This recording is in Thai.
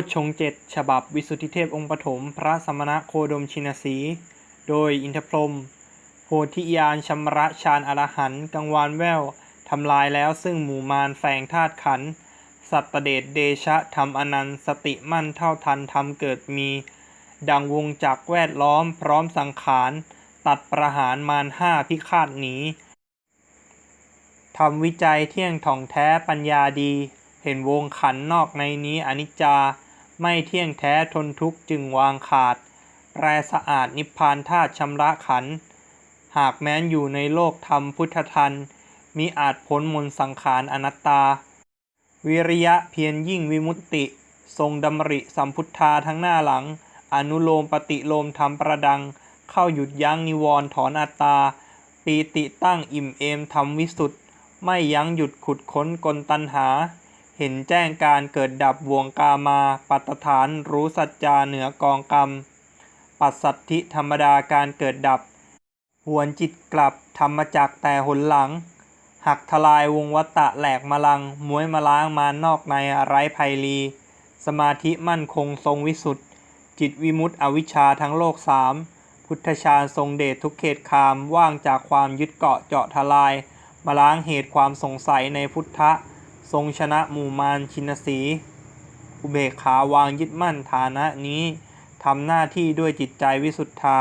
ชฌงเจ็ดฉบับวิสุทธิเทพองค์ปฐมพระสมณะโคดมชินสี โดยอินทพรม โพธิญาณชำระฌานอรหันต์กังวานแววทำลายแล้วซึ่งหมู่มารแฝงธาตุขัน สัตตเดชเดชะธรรมอนันต์สติมั่นเท่าทันธรรมเกิดมี ดังวงจักแวดล้อมพร้อมสังขาร ตัดประหารมารห้าพิฆาตหนีทำวิจัยเที่ยงถ่องแท้ปัญญาดี ห็นวงขันนอกในนี้อนิจจาไม่เที่ยงแท้ทนทุกข์จึงวางขาด แปรสะอาดนิพพานธาตุชำระขัน หากแม้นอยู่ในโลกธรรมพุทธทันมิอาจพ้นมนสังขารอนัตตา วิริยะเพียรยิ่งวิมุตติ ทรงดำริสัมพุทธาทั้งหน้าหลัง อนุโลมปฏิโลมธรรมประดัง เข้าหยุดยั้งนิวรณ์ถอนอัตตา ปีติตั้งอิ่มเอมธรรมวิสุทธ์ไม่ยั้งหยุดขุดค้นกลตัณหา เห็นแจ้งการเกิดดับวงกามา ปัตตฐานรู้สัจจาเหนือกองกรรม ปัสสัทธิธรรมดาการเกิดดับ หวนจิตกลับธรรมจักแต่หนหลัง หักทลายวงวัตตะแหลกมลังม้วยมาล้างมานอกในไร้ภัยลี สมาธิมั่นคงทรงวิสุทธิจิตวิมุตติอวิชชาทั้งโลกสามพุทธชาทรงเดชทุกเขตคามว่างจากความยึดเกาะเจาะทลาย มาล้างเหตุความสงสัยในพุทธะ ทรงชนะหมู่มารชินสีอุเบกขาวางยึดมั่นฐานะนี้ทำหน้าที่ด้วยจิตใจวิสุทธา